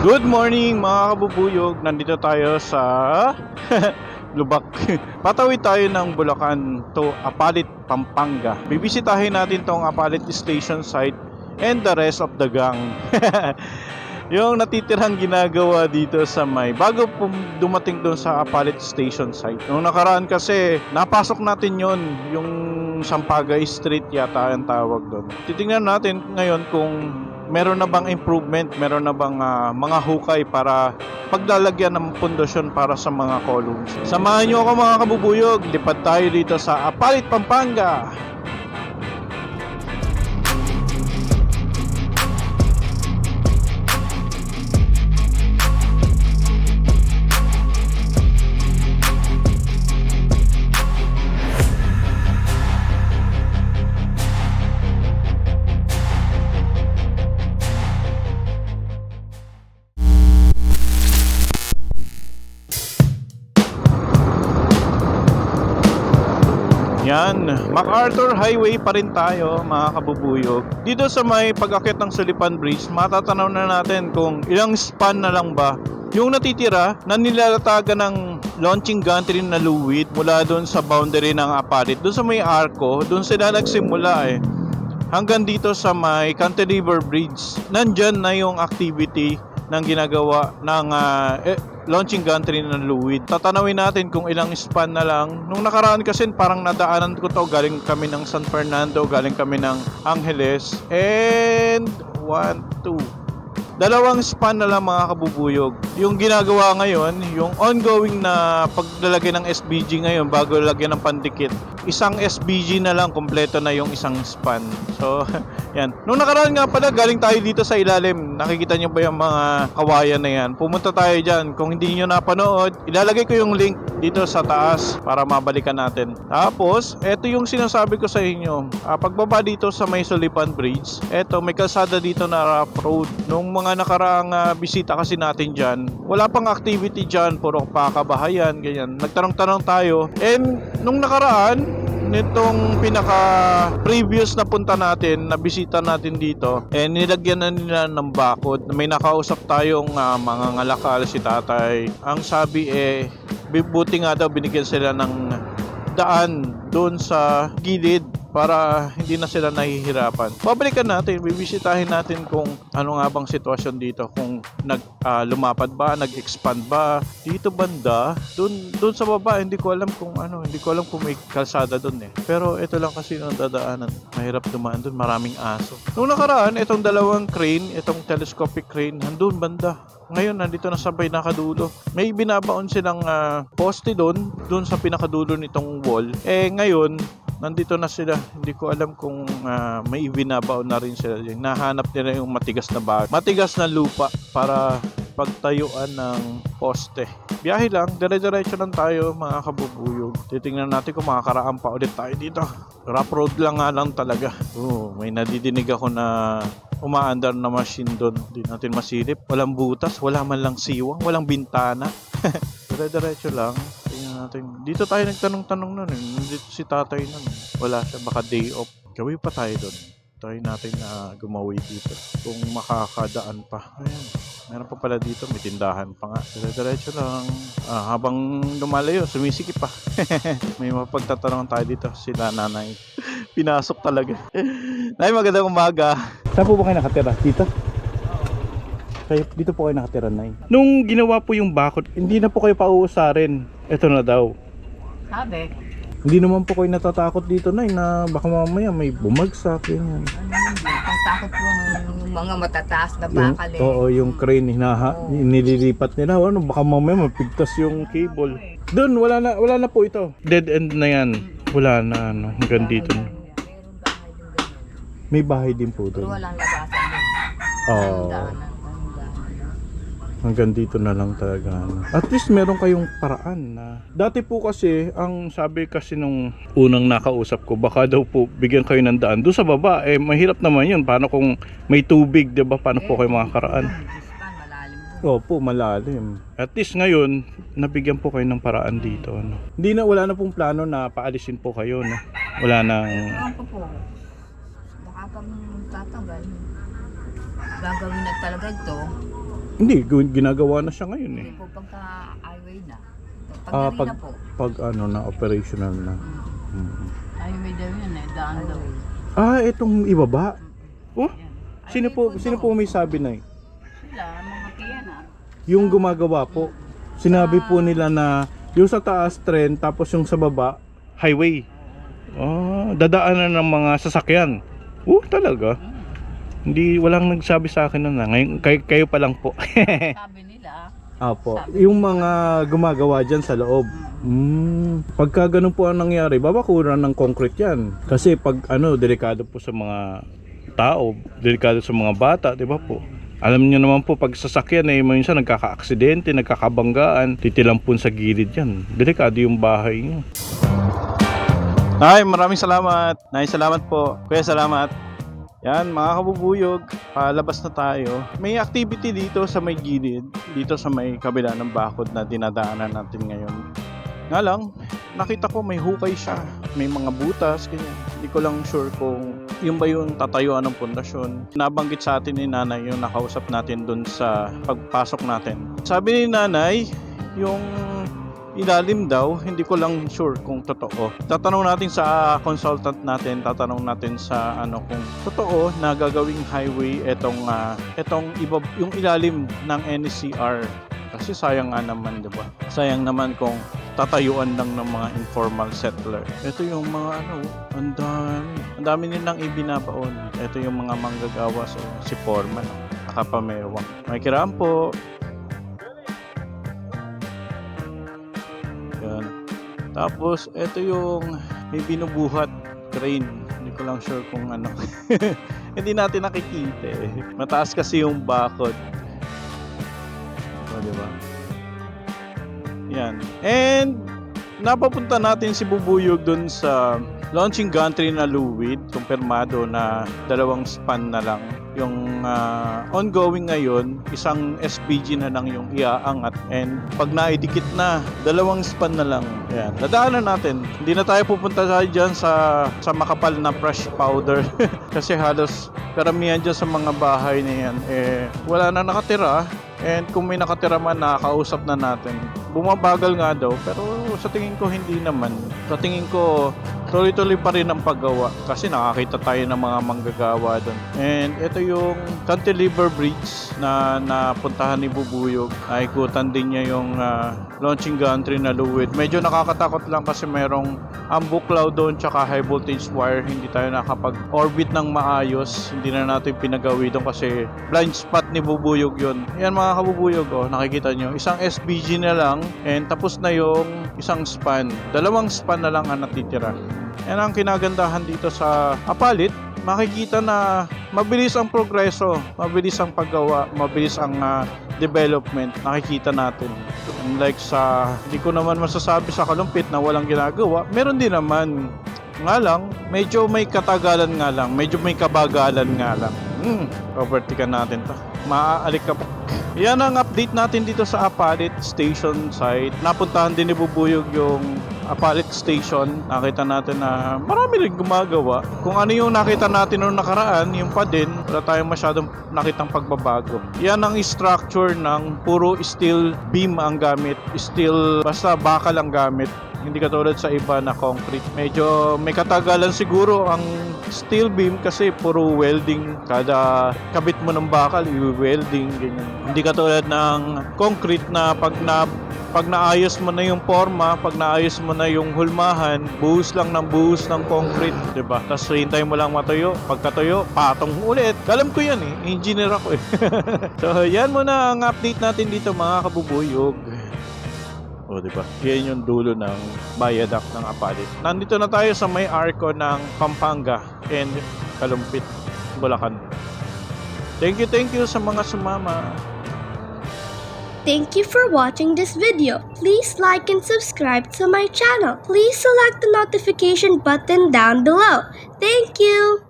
Good morning mga kabubuyog. Nandito tayo sa Lubak. Patawid tayo ng Bulacan to Apalit, Pampanga. Bibisitahin natin tong Apalit Station site and the rest of the gang. yung natitirang ginagawa dito sa may bago dumating doon sa Apalit Station site. Nung nakaraan kasi napasok natin yon yung Sampaga Street yata ang tawag doon. Titingnan natin ngayon kung meron na bang improvement, meron na bang ah, mga hukay para paglalagyan ng pundasyon para sa mga columns. Samahan niyo ako mga kabubuyog, lipad tayo dito sa Apalit, Pampanga. Yan, MacArthur Highway pa rin tayo mga kabubuyog. Dito sa may pag-akit ng Sulipan Bridge, matatanaw na natin kung ilang span na lang ba yung natitira na nilalatagan ng launching gantry na luwid mula doon sa boundary ng Apalit. Doon sa may arco, doon sila nagsimula eh. Hanggang dito sa may Cantilever Bridge, nandyan na yung activity ng ginagawa ng ah, eh, launching gantry ng Luwid. Tatanawin natin kung ilang span na lang. Nung nakaraan kasi parang nadaanan ko to galing kami ng San Fernando, galing kami ng Angeles. And 1, 2, dalawang span na lang mga kabubuyog. Yung ginagawa ngayon, yung ongoing na paglalagay ng SBG ngayon bago lagyan ng pandikit, isang SBG na lang, kompleto na yung isang span. So, yan. Nung nakaraan nga pala, galing tayo dito sa ilalim. Nakikita nyo ba yung mga kawayan na yan? Pumunta tayo dyan. Kung hindi nyo napanood, ilalagay ko yung link dito sa taas para mabalikan natin. Tapos, eto yung sinasabi ko sa inyo. Ah, pagbaba dito sa may Sulipan Bridge, eto may kalsada dito na rough road. Nung mga nakaraang ah, bisita kasi natin dyan, wala pang activity dyan, puro pakabahayan, ganyan. Nagtanong-tanong tayo. And nung nakaraan, nitong pinaka previous na punta natin na bisita natin dito eh nilagyan na nila ng bakod may nakausap tayong ah, mga ngalakal si tatay ang sabi eh buti nga daw binigyan sila ng daan doon sa gilid para hindi na sila nahihirapan. Babalikan natin, bibisitahin natin kung ano nga bang sitwasyon dito, kung nag ah, lumapad ba, nag-expand ba dito banda, doon doon sa baba hindi ko alam kung ano, hindi ko alam kung may kalsada doon eh. Pero ito lang kasi yung dadaanan, mahirap dumaan doon, maraming aso. Nung nakaraan, itong dalawang crane, itong telescopic crane, nandun banda. Ngayon, nandito na sabay nakadulo. May binabaon silang ah, poste doon, doon sa pinakadulo nitong wall. Eh ngayon, nandito na sila. Hindi ko alam kung ah, may ibinabaon na rin sila. Nahanap nila yung matigas na bag. Matigas na lupa para pagtayuan ng poste. Biyahe lang, dire-diretso lang tayo mga kabubuyog. Titingnan natin kung makakaraan pa ulit tayo dito. Rough road lang nga lang talaga. Oo, may nadidinig ako na umaandar na machine doon. Hindi natin masilip. Walang butas, wala man lang siwang, walang bintana. Dire-diretso lang. Natin. Dito tayo nagtanong-tanong nun. Eh. Dito si tatay nun. eh. Wala siya, baka day off. Gawin pa tayo doon. Try natin na gumawi dito. Kung makakadaan pa. Ayan. Meron pa pala dito, may tindahan pa nga. Dire-diretso lang. Ah, habang lumalayo, sumisikip pa. may mapagtatanong tayo dito. Sila nanay. Pinasok talaga. Nay, magandang umaga. Saan po ba kayo nakatira? Dito? Kayo, dito po kayo nakatira, Nay. Nung ginawa po yung bakod, hindi na po kayo pauusarin. Ito na daw. Sabi, Hindi naman po kayo natatakot dito, Nay, na baka mamaya may bumagsak. Ano hindi. Ang takot po ng mga matataas na bakal eh. oo, yung crane hinaha, Oo. nililipat nila. Ano, baka mamaya mapigtas yung cable. Doon, wala na, wala na po ito. Dead end na yan. Wala na, ano, hanggang dito. na. Meron bahay din May bahay din po. Pero doon. walang labasan din. Oo. Walang daanan. Hanggang dito na lang talaga. ano. At least meron kayong paraan na. Dati po kasi, ang sabi kasi nung unang nakausap ko, baka daw po bigyan kayo ng daan. Doon sa baba, eh mahirap naman yun. Paano kung may tubig, di ba? Paano po kayo makakaraan? Opo, malalim. At least ngayon, nabigyan po kayo ng paraan dito. Ano. Hindi na, wala na pong plano na paalisin po kayo. No? Wala nang... Ewan ko po. Baka pag tatagal, gagawin na talaga ito. Hindi, ginagawa na siya ngayon eh. Hindi po pagka highway na. Pag Ah, pag- po. Pag ano na, operational na. Mm. Highway daw yun eh, daan daw. Ah, itong ibaba? Oh, Yan. sino po, sino po may sabi na eh? Sila, mga piyana. Yung gumagawa po. Sinabi po nila na yung sa taas trend tapos yung sa baba highway. Oh, dadaanan ng mga sasakyan. Oh, talaga. Hindi walang nagsabi sa akin na ngayon kayo, kayo pa lang po. Sabi nila, Apo, yung mga gumagawa dyan sa loob. Mm, pagka ganun po ang nangyari, babakuran ng concrete yan. Kasi pag ano, delikado po sa mga tao, delikado sa mga bata, di ba po? Alam niyo naman po, pag sasakyan eh, minsan nagkaka-aksidente, nagkakabanggaan, titilampon sa gilid yan. Delikado yung bahay niyo. Ay, maraming salamat. Nay, salamat po. Kuya, salamat. Yan, mga kabubuyog, palabas na tayo. May activity dito sa may gilid, dito sa may kabila ng bakod na dinadaanan natin ngayon. Nga lang, nakita ko may hukay siya, may mga butas, ganyan. Hindi ko lang sure kung yung ba yung tatayuan ng pundasyon. Nabanggit sa atin ni nanay yung nakausap natin dun sa pagpasok natin. Sabi ni nanay, yung ilalim daw, hindi ko lang sure kung totoo. Tatanong natin sa consultant natin, tatanong natin sa ano kung totoo na gagawing highway etong ah, etong iba yung ilalim ng NCR. Kasi sayang nga naman, 'di ba? Sayang naman kung tatayuan lang ng mga informal settler. Ito yung mga ano, ang dami. Ang dami nilang ibinabaon. Ito yung mga manggagawa so, si Foreman, nakapamewang. May kiram Tapos, ito yung may binubuhat crane. Hindi ko lang sure kung ano. Hindi natin nakikita eh. Mataas kasi yung bakod. O, di ba? Yan. And, napapunta natin si Bubuyog dun sa launching gantry na Luwid. Kumpirmado na dalawang span na lang. Yung ah, ongoing ngayon, isang SPG na lang yung iaangat. And pag naidikit na, dalawang span na lang. Yan. Dadaanan natin. Hindi na tayo pupunta tayo dyan sa, sa makapal na fresh powder. Kasi halos karamihan dyan sa mga bahay na yan, eh, wala na nakatira. And kung may nakatira man, nakakausap na natin. Bumabagal nga daw, pero sa tingin ko hindi naman. Sa tingin ko, tuloy-tuloy pa rin ang paggawa kasi nakakita tayo ng mga manggagawa doon. And ito yung cantilever bridge na napuntahan ni Bubuyog. Naikutan din niya yung ah, launching gantry na Luwid. Medyo nakakatakot lang kasi merong ambuklaw doon tsaka high voltage wire. Hindi tayo nakapag-orbit ng maayos. Hindi na natin pinagawi doon kasi blind spot ni Bubuyog yun. Yan mga kabubuyog, oh, nakikita nyo. Isang SBG na lang and tapos na yung isang span. Dalawang span na lang ang natitira. Yan ang kinagandahan dito sa Apalit. Makikita na mabilis ang progreso, mabilis ang paggawa, mabilis ang ah, development. Nakikita natin. Unlike sa, hindi ko naman masasabi sa kalumpit na walang ginagawa, meron din naman. Nga lang, medyo may katagalan nga lang, medyo may kabagalan nga lang. Hmm, overtikan natin to. Maaalik ka pa. Yan ang update natin dito sa Apalit Station site. Napuntahan din ni Bubuyog yung Apalit Station. Nakita natin na marami rin gumagawa. Kung ano yung nakita natin noong nakaraan, yung pa din, wala tayong masyadong nakitang pagbabago. Yan ang structure ng puro steel beam ang gamit. Steel, basta bakal ang gamit. Hindi katulad sa iba na concrete. Medyo may katagalan siguro ang steel beam kasi puro welding. Kada kabit mo ng bakal, i-welding, ganyan. Hindi katulad ng concrete na pag na pag naayos mo na yung forma, pag naayos mo na yung hulmahan, buhos lang ng buhos ng concrete, 'di ba? Tapos hintay mo lang matuyo. Pagkatuyo, patong ulit. Alam ko 'yan eh, engineer ako eh. so, yan muna ang update natin dito mga kabubuyog. O, di ba? Yan yung dulo ng viaduct ng Apalit. Nandito na tayo sa may arco ng Pampanga and Kalumpit, Bulacan. Thank you, thank you sa mga sumama. Thank you for watching this video. Please like and subscribe to my channel. Please select the notification button down below. Thank you.